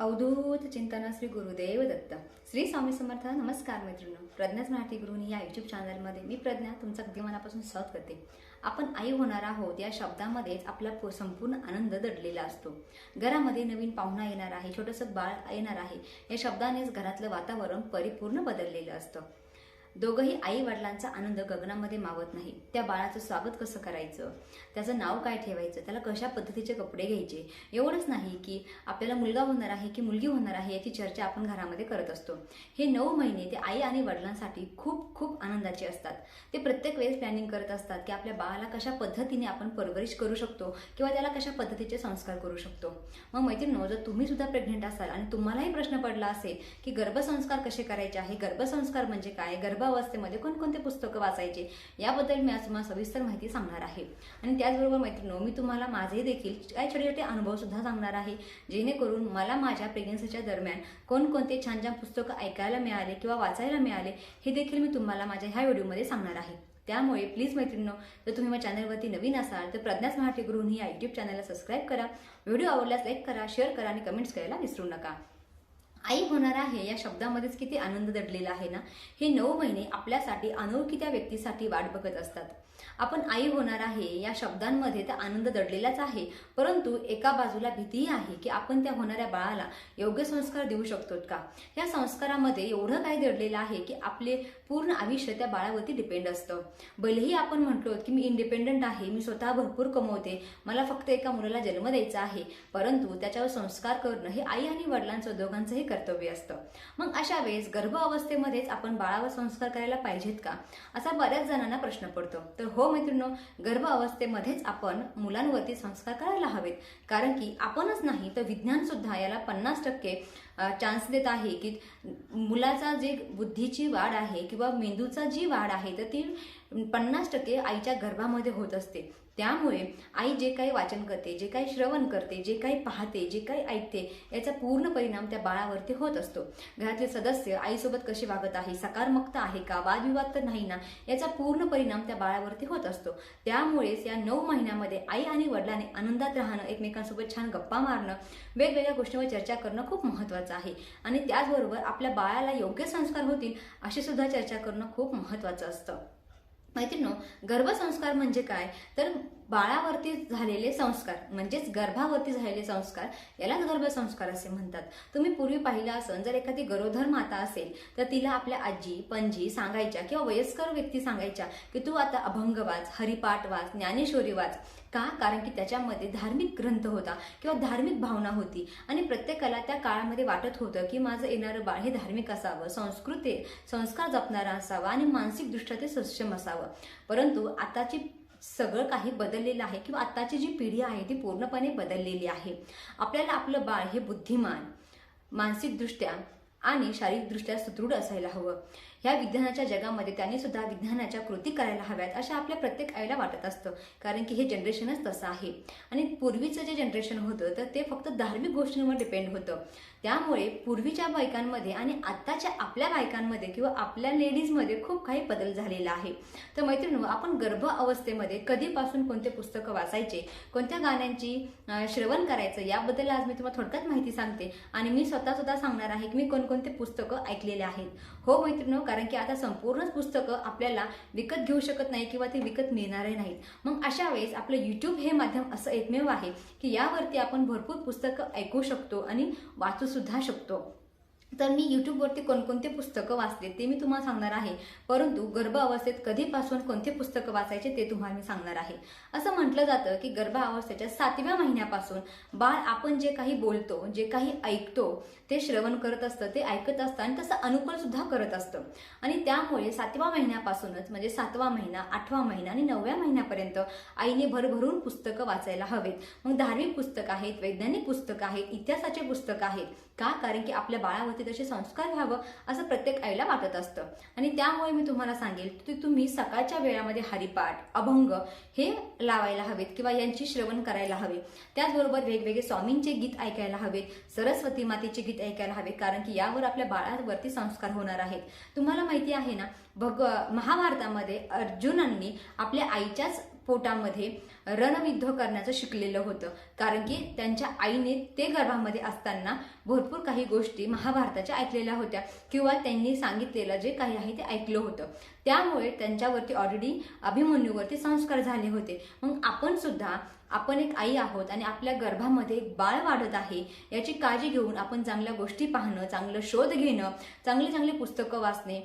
अवधूत चिंतन श्री गुरुदेव दत्त. श्री स्वामी समर्थ नमस्कार मित्रांनो. प्रज्ञाच मराठी गुरुनी या युट्यूब चॅनलमध्ये मी प्रज्ञा तुमचा अगदी मनापासून स्वागत करते. आपण आई होणार आहोत या शब्दामध्येच आपला संपूर्ण आनंद दडलेला असतो. घरामध्ये नवीन पाहुणा येणार आहे छोटंसं बाळ येणार आहे. या शब्दानेच घरातलं वातावरण परिपूर्ण बदललेलं असतं. दोघंही आई वडिलांचा आनंद गगनामध्ये मावत नाही. त्या बाळाचं स्वागत कसं करायचं? त्याचं नाव काय ठेवायचं? त्याला कशा पद्धतीचे कपडे घ्यायचे? एवढंच नाही की आपल्याला मुलगा होणार आहे की मुलगी होणार आहे याची चर्चा आपण घरामध्ये करत असतो. हे नऊ महिने ते आई आणि वडिलांसाठी खूप खूप आनंदाचे असतात. ते प्रत्येक वेळेस प्लॅनिंग करत असतात की आपल्या बाळाला कशा पद्धतीने आपण परवरिश करू शकतो किंवा त्याला कशा पद्धतीचे संस्कार करू शकतो. मग मैत्रिणी जर तुम्ही सुद्धा प्रेग्नेंट असाल आणि तुम्हालाही प्रश्न पडला असेल की गर्भसंस्कार कसे करायचे आहे? गर्भसंस्कार म्हणजे काय? गर्भ गर्भावस्थेमध्ये कोणकोणते पुस्तकं वाचायचे याबद्दल मी आज तुम्हाला सविस्तर माहिती सांगणार आहे. आणि त्याचबरोबर मैत्रिणी मी तुम्हाला माझे देखील काही छोटे छोटे अनुभव सुद्धा सांगणार आहे जेणेकरून मला माझ्या प्रेग्नन्सीच्या दरम्यान कोणकोणते छान छान पुस्तकं ऐकायला मिळाले किंवा वाचायला मिळाले हे देखील मी तुम्हाला माझ्या ह्या व्हिडिओमध्ये सांगणार आहे. त्यामुळे प्लीज मैत्रिणींनो जर तुम्ही माझ्या चॅनलवरती नवीन असाल तर प्रज्ञाच मराठी गृहिणी या युट्यूब चॅनलला सबस्क्राईब करा. व्हिडिओ आवडल्यास लाईक करा शेअर करा आणि कमेंट्स करायला विसरू नका. आई होणार आहे या शब्दामध्येच किती आनंद दडलेला आहे ना? हे नऊ महिने आपल्यासाठी अनोळखी त्या व्यक्तीसाठी वाट बघत असतात. आपण आई होणार आहे या शब्दांमध्ये तर आनंद दडलेलाच आहे. परंतु एका बाजूला भीतीही आहे की आपण त्या होणाऱ्या बाळाला योग्य संस्कार देऊ शकतो का? या संस्कारामध्ये एवढं काय दडलेलं आहे की आपले पूर्ण आयुष्य त्या बाळावरती डिपेंड असतं. भलेही आपण म्हटलो की मी इंडिपेंडंट आहे मी स्वतः भरपूर कमवते मला फक्त एका मुलाला जन्म द्यायचा आहे परंतु त्याच्यावर संस्कार करणं हे आई आणि वडिलांचं दोघांचंही कर्तव्य असतं. मग अशा वेळेस गर्भ अवस्थेमध्येच आपण बाळावर संस्कार करायला पाहिजेत का? असा बऱ्याच जणांना प्रश्न पडतो. तर हो मैत्रिणो गर्भ अवस्थेमध्येच आपण मुलांवरती संस्कार करायला हवेत. कारण की आपणच नाही तर विज्ञान सुद्धा याला पन्नास टक्के चान्स देत आहे की मुलाचा जे बुद्धीची वाढ आहे किंवा मेंदूचा जी वाढ आहे तर ती पन्नास टक्के आईच्या गर्भामध्ये होत असते. त्यामुळे आई जे काही वाचन करते जे काही श्रवण करते जे काही पाहते जे काही ऐकते याचा पूर्ण परिणाम त्या बाळावरती होत असतो. घरातले सदस्य आईसोबत कसे वागत आहे सकारात्मकता आहे का वादविवाद तर नाही ना याचा पूर्ण परिणाम त्या बाळावरती होत असतो. त्यामुळेच या नऊ महिन्यामध्ये आई आणि वडिलांनी आनंदात राहणं एकमेकांसोबत छान गप्पा मारणं वेगवेगळ्या गोष्टींवर चर्चा करणं खूप महत्त्वाचं आहे. आणि त्याचबरोबर आपल्या बाळाला योग्य संस्कार होतील अशी सुद्धा चर्चा करणं खूप महत्त्वाचं असतं. मैत्रिणो गर्भसंस्कार म्हणजे काय? तर बाळावरती झालेले संस्कार म्हणजेच गर्भावरती झालेले संस्कार यालाच गर्भसंस्कार असे म्हणतात. तुम्ही पूर्वी पाहिलं असं जर एखादी गरोधर माता असेल तर तिला आपल्या आजी पणजी सांगायच्या किंवा वयस्कर व्यक्ती सांगायच्या की तू आता अभंग वाच हरिपाठ वाच ज्ञानेश्वरी वाच. का? कारण की त्याच्यामध्ये धार्मिक ग्रंथ होता किंवा धार्मिक भावना होती. आणि प्रत्येकाला त्या काळामध्ये वाटत होतं की माझं येणारं बाळ हे धार्मिक असावं संस्कृती संस्कार जपणारा असावा आणि मानसिकदृष्ट्या ते सक्षम असावं. परंतु आताची सगळं काही बदललेलं आहे किंवा आत्ताची जी पिढी आहे ती पूर्णपणे बदललेली आहे. आपल्याला आपलं बाळ हे बुद्धिमान मानसिकदृष्ट्या आणि शारीरिकदृष्ट्या सुदृढ असायला हवं. ह्या विज्ञानाच्या जगामध्ये त्यांनी सुद्धा विज्ञानाच्या कृती करायला हव्यात अशा आपल्या प्रत्येक आईला वाटत असतं. कारण की हे जनरेशनच तसं आहे. आणि पूर्वीचं जे जनरेशन होतं तर ते फक्त धार्मिक गोष्टींवर डिपेंड होतं. त्यामुळे पूर्वीच्या बायकांमध्ये आणि आत्ताच्या आपल्या बायकांमध्ये किंवा आपल्या लेडीजमध्ये खूप काही बदल झालेला आहे. तर मैत्रिणी आपण गर्भ अवस्थेमध्ये कधीपासून कोणते पुस्तकं वाचायचे कोणत्या गाण्यांची श्रवण करायचं याबद्दल आज मी तुम्हाला थोडक्यात माहिती सांगते. आणि मी स्वतः सुद्धा सांगणार आहे की मी कोणकोणते पुस्तकं ऐकलेले आहेत. हो मैत्रिणी कारण की आता संपूर्णच पुस्तकं आपल्याला विकत घेऊ शकत नाही किंवा ते विकत मिळणारे नाहीत. मग अशा वेळेस आपलं युट्यूब हे माध्यम असं एकमेव आहे की यावरती आपण भरपूर पुस्तकं ऐकू शकतो आणि वाचू सुद्धा शकतो. तर मी यूट्यूबवरती कोणकोणते पुस्तकं वाचले ते मी तुम्हाला सांगणार आहे. परंतु गर्भावस्थेत कधीपासून कोणते पुस्तकं वाचायचे ते तुम्हाला मी सांगणार आहे. असं म्हटलं जातं की गर्भावस्थेच्या सातव्या महिन्यापासून बाळ आपण जे काही बोलतो जे काही ऐकतो ते श्रवण करत असतं ते ऐकत असतं आणि तसं अनुकूल सुद्धा करत असतं. आणि त्यामुळे सातव्या महिन्यापासूनच म्हणजे सातवा महिना आठवा महिना आणि नवव्या महिन्यापर्यंत आईने भरभरून पुस्तकं वाचायला हवेत. मग धार्मिक पुस्तकं आहेत वैज्ञानिक पुस्तकं आहेत इतिहासाचे पुस्तकं आहेत का? कारण की आपल्या ते तसे संस्कार व्हावं असं प्रत्येक आईला वाटत असतं. आणि त्यामुळे मी तुम्हाला सांगेल की तुम्ही सकाळच्या वेळामध्ये हरिपाठ अभंग हे लावायला हवेत किंवा यांची श्रवण करायला हवे. त्याचबरोबर वेगवेगळे स्वामींचे गीत ऐकायला हवेत सरस्वती मातेचे गीत ऐकायला हवे कारण की यावर आपल्या बाळावरती संस्कार होणार आहेत. तुम्हाला माहिती आहे ना भग महाभारतामध्ये अर्जुनांनी आपल्या आईच्याच पोटामध्ये रणविद्ध करण्याचं शिकलेलं होतं. कारण की त्यांच्या आईने ते गर्भामध्ये असताना भरपूर काही गोष्टी महाभारताच्या ऐकलेल्या होत्या. किंवा त्यांनी सांगितलेलं जे काही आहे ते ऐकलं होतं. त्यामुळे त्यांच्यावरती ऑलरेडी अभिमन्यूवरती संस्कार झाले होते. मग आपण सुद्धा आपण एक आई आहोत आणि आपल्या गर्भामध्ये एक बाळ वाढत आहे याची काळजी घेऊन आपण चांगल्या गोष्टी पाहणं चांगलं शोध घेणं चांगली चांगली पुस्तकं वाचणे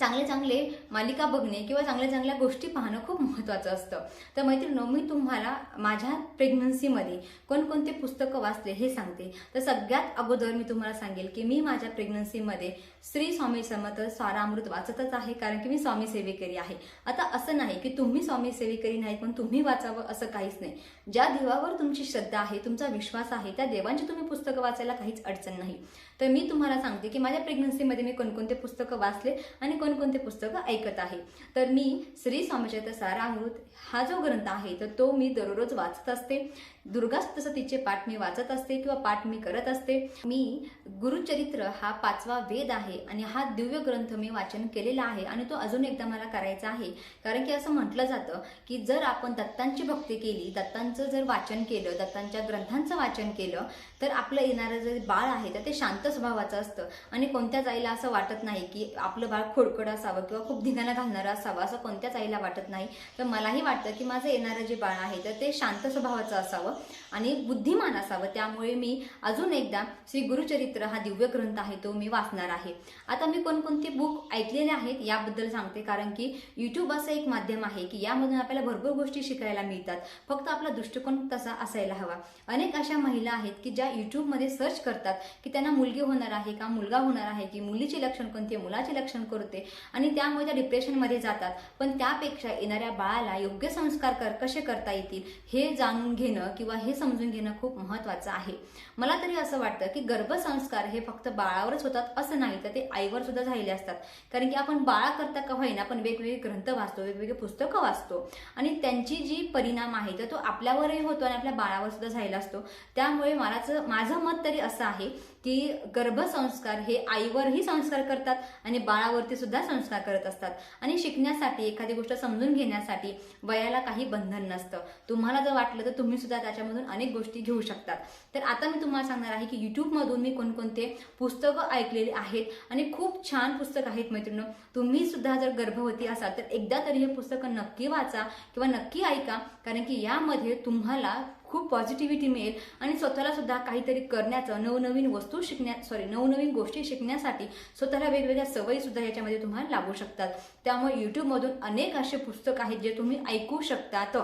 चांगले चांगले मालिका बघणे किंवा चांगल्या चांगल्या गोष्टी पाहणं खूप महत्त्वाचं असतं. तर मैत्रिणी मी तुम्हाला माझ्या प्रेग्नन्सीमध्ये कोणकोणते पुस्तकं वाचले हे सांगते. तर सगळ्यात अगोदर मी तुम्हाला सांगेल की मी माझ्या प्रेग्नन्सीमध्ये श्री स्वामी समर्थ सारामृत वाचतच आहे कारण की मी स्वामी सेवेकरी आहे. आता असं नाही की तुम्ही स्वामी सेवेकरी नाही पण तुम्ही वाचावं असं काहीच नाही. ज्या देवावर तुमची श्रद्धा आहे तुमचा विश्वास आहे त्या देवांची तुम्ही पुस्तकं वाचायला काहीच अडचण नाही. तर मी तुम्हाला सांगते की माझ्या प्रेग्नन्सीमध्ये मी कोणकोणते पुस्तकं वाचले आणि कोणकोणते पुस्तकं ऐकत आहे. तर मी श्री स्वामीचरित्र सारामृत हा जो ग्रंथ आहे तर तो मी दररोज वाचत असते. दुर्गा सप्तसतीचे पाठ मी वाचत असते किंवा पाठ मी करत असते. मी गुरुचरित्र हा पाचवा वेद आहे आहे आणि हा दिव्य ग्रंथ मी वाचन केलेला आहे आणि तो अजून एकदा मला करायचा आहे. कारण की असं म्हटलं जातं की जर आपण दत्तांची भक्ती केली दत्तांचं जर वाचन केलं दत्तांच्या ग्रंथांचं वाचन केलं तर आपलं येणारं जे बाळ आहे तर ते शांत स्वभावाचं असतं. आणि कोणत्याच आईला असं वाटत नाही की आपलं बाळ खोडकड असावं किंवा खूप धिंगाणा घालणारं असावं असं कोणत्याच आईला वाटत नाही. तर मलाही वाटतं की माझं येणारं जे बाळ आहे तर ते शांत स्वभावाचं असावं आणि बुद्धिमान असावं. त्यामुळे मी अजून एकदा श्री गुरुचरित्र हा दिव्य ग्रंथ आहे तो मी वाचणार आहे. आता मी कोणकोणते बुक ऐकलेले आहेत याबद्दल सांगते कारण की युट्यूब असं एक माध्यम आहे की यामधून आपल्याला भरपूर गोष्टी शिकायला मिळतात. फक्त आपला दृष्टिकोन तसा असायला हवा. अनेक अशा महिला आहेत की ज्या युट्यूबमध्ये सर्च करतात की त्यांना मुलगी होणार आहे का मुलगा होणार आहे की मुलीचे लक्षण कोणते मुलाचे लक्षण कोणते आणि त्यामुळे त्या डिप्रेशनमध्ये जातात. पण त्यापेक्षा येणाऱ्या बाळाला योग्य संस्कार कर कसे करता येतील हे जाणून घेणं किंवा हे समजून घेणं खूप महत्त्वाचं आहे. मला तरी असं वाटतं की गर्भसंस्कार हे फक्त बाळावरच होतात असं नाही तर ते आईवर सुद्धा झालेले असतात. कारण की आपण बाळा करता का होईना आपण वेगवेगळे ग्रंथ वाचतो वेगवेगळे पुस्तकं वाचतो. आणि त्यांची जी परिणाम आहे तर तो आपल्यावरही होतो आणि आपल्या बाळावर सुद्धा झालेला असतो. त्यामुळे मलाचं माझं मत तरी असं आहे की गर्भसंस्कार हे आईवरही संस्कार करतात आणि बाळावरती सुद्धा संस्कार करत असतात. आणि शिकण्यासाठी एखादी गोष्ट समजून घेण्यासाठी वयाला काही बंधन नसतं. तुम्हाला जर वाटलं तर तुम्ही सुद्धा त्याच्यामधून अनेक गोष्टी घेऊ शकतात. तर आता मी तुम्हाला सांगणार आहे की युट्यूबमधून मी कोणकोणते पुस्तकं ऐकलेली आहेत आणि खूप छान पुस्तक आहेत मैत्रिणी. तुम्ही सुद्धा जर गर्भवती असाल तर एकदा तरी हे पुस्तक नक्की वाचा किंवा नक्की ऐका कारण की यामध्ये तुम्हाला खूप पॉझिटिव्हिटी मिळेल आणि स्वतःला सुद्धा काहीतरी करण्याचं नवनवीन वस्तू शिकण्या सॉरी नवनवीन गोष्टी शिकण्यासाठी स्वतःला वेगवेगळ्या सवयी सुद्धा याच्यामध्ये तुम्हाला लागू शकतात. त्यामुळे युट्यूबमधून अनेक असे पुस्तक आहेत जे तुम्ही ऐकू शकतात.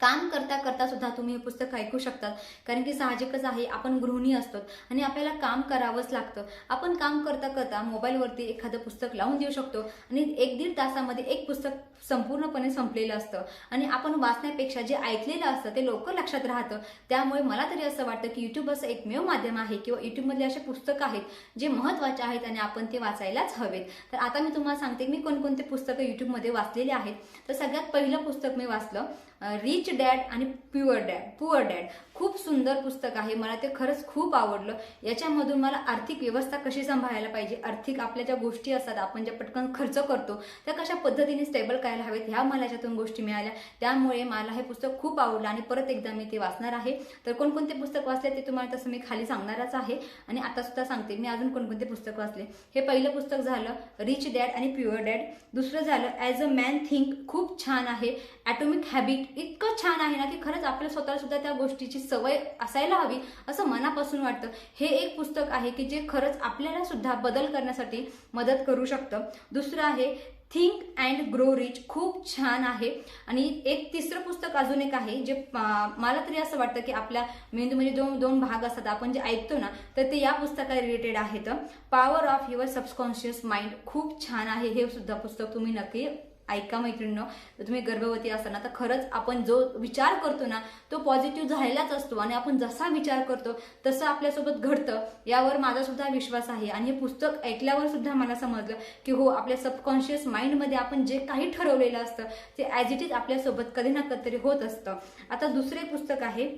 काम करता करता सुद्धा तुम्ही हे पुस्तक ऐकू शकतात. कारण की साहजिकच आहे आपण गृहिणी असतो आणि आपल्याला काम करावंच लागतं. आपण काम करता करता मोबाईलवरती एखादं पुस्तक लावून देऊ शकतो आणि एक दीड तासामध्ये एक पुस्तक संपूर्णपणे संपलेलं असतं. आणि आपण वाचण्यापेक्षा जे ऐकलेलं असतं ते लवकर लक्षात राहतं. त्यामुळे मला तरी असं वाटतं की युट्यूब असं एकमेव माध्यम आहे किंवा युट्यूबमधले असे पुस्तकं आहेत जे महत्त्वाचे आहेत आणि आपण ते वाचायलाच हवेत. तर आता मी तुम्हाला सांगते मी कोणकोणते पुस्तकं युट्यूबमध्ये वाचलेले आहेत. तर सगळ्यात पहिलं पुस्तक मी वाचलं रिच डॅड आणि प्युअर डॅड पुअर डॅड खूप सुंदर पुस्तक आहे. मला ते खरंच खूप आवडलं. याच्यामधून मला आर्थिक व्यवस्था कशी सांभाळायला पाहिजे? आर्थिक आपल्या ज्या गोष्टी असतात आपण ज्या पटकन खर्च करतो त्या कशा पद्धतीने स्टेबल करायला हवेत ह्या मला याच्यातून गोष्टी मिळाल्या. त्यामुळे मला हे पुस्तक खूप आवडलं आणि परत एकदा मी ते वाचणार आहे. तर कोणकोणते पुस्तक वाचले ते तुम्हाला तसं मी खाली सांगणारच आहे. आणि आता सुद्धा सांगते मी अजून कोणकोणते पुस्तक वाचले. हे पहिलं पुस्तक झालं रिच डॅड आणि प्युअर डॅड दुसरं झालं ॲज अ मॅन थिंक खूप छान आहे. ॲटॉमिक हॅबिट इतकं छान आहे ना की खरंच आपल्या स्वतःला सुद्धा त्या गोष्टीची सवय असायला हवी असं मनापासून वाटतं. हे एक पुस्तक आहे की जे खरंच आपल्याला सुद्धा बदल करण्यासाठी मदत करू शकतं. दुसरं आहे थिंक अँड ग्रो रिच खूप छान आहे. आणि एक तिसरं पुस्तक अजून एक आहे जे मला तरी असं वाटतं की आपल्या मेंदूमध्ये दोन दोन भाग असतात. आपण जे ऐकतो ना तर ते या पुस्तकाला रिलेटेड आहेत. Power of your subconscious mind खूप छान आहे हे सुद्धा पुस्तक. तुम्ही नक्की ऐका मैत्रिणीनं जर तुम्ही गर्भवती असताना तर खरंच आपण जो विचार करतो ना तो पॉझिटिव्ह झालेलाच असतो. आणि आपण जसा विचार करतो तसं आपल्यासोबत घडतं. यावर माझा सुद्धा विश्वास आहे. आणि हे पुस्तक ऐकल्यावर सुद्धा मला समजलं की हो आपल्या सबकॉन्शियस माइंडमध्ये आपण जे काही ठरवलेलं असतं ते ॲज इट इज आपल्यासोबत कधी ना कधीतरी होत असतं. आता दुसरे पुस्तक आहे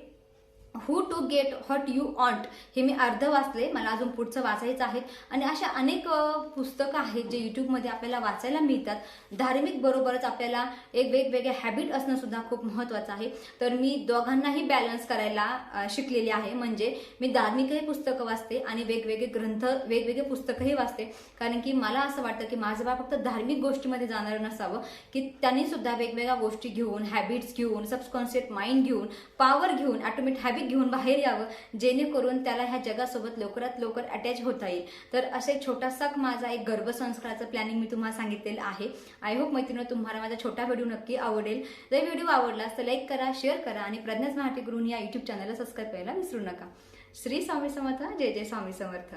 who to get what you want हे मी अर्ध वाचले. मला अजून पुढचं वाचायचं आहे. आणि अशा अनेक पुस्तकं आहेत जे यूट्यूबमध्ये आपल्याला वाचायला मिळतात. धार्मिक बरोबरच आपल्याला एक वेगवेगळे हॅबिट असणं सुद्धा खूप महत्त्वाचं आहे. तर मी दोघांनाही बॅलन्स करायला शिकलेली आहे. म्हणजे मी धार्मिकही पुस्तकं वाचते आणि वेगवेगळे ग्रंथ वेगवेगळे पुस्तकंही वाचते. कारण की मला असं वाटतं की माझं बा फक्त धार्मिक गोष्टीमध्ये जाणारं नसावं की त्यांनी सुद्धा वेगवेगळ्या गोष्टी घेऊन हॅबिट्स घेऊन सबकॉन्शियस माइंड घेऊन पॉवर घेऊन ऑटोमॅटिक हॅबिट घेऊन बाहेर यावं जेणेकरून त्याला ह्या जगासोबत लवकरात लवकर अटॅच होता येईल. तर असे छोटासा माझा एक गर्भसंस्काराचं प्लॅनिंग मी तुम्हाला सांगितलेलं आहे. आय होप मैत्रिणी तुम्हाला माझा छोटा व्हिडिओ नक्की आवडेल. जर व्हिडिओ आवडला तर लाईक करा शेअर करा आणि प्रज्ञाच मराठी गृहिणी या युट्यूब चॅनलला सबस्क्राईब करायला विसरू नका. श्री स्वामी समर्थ जय जय स्वामी समर्थ.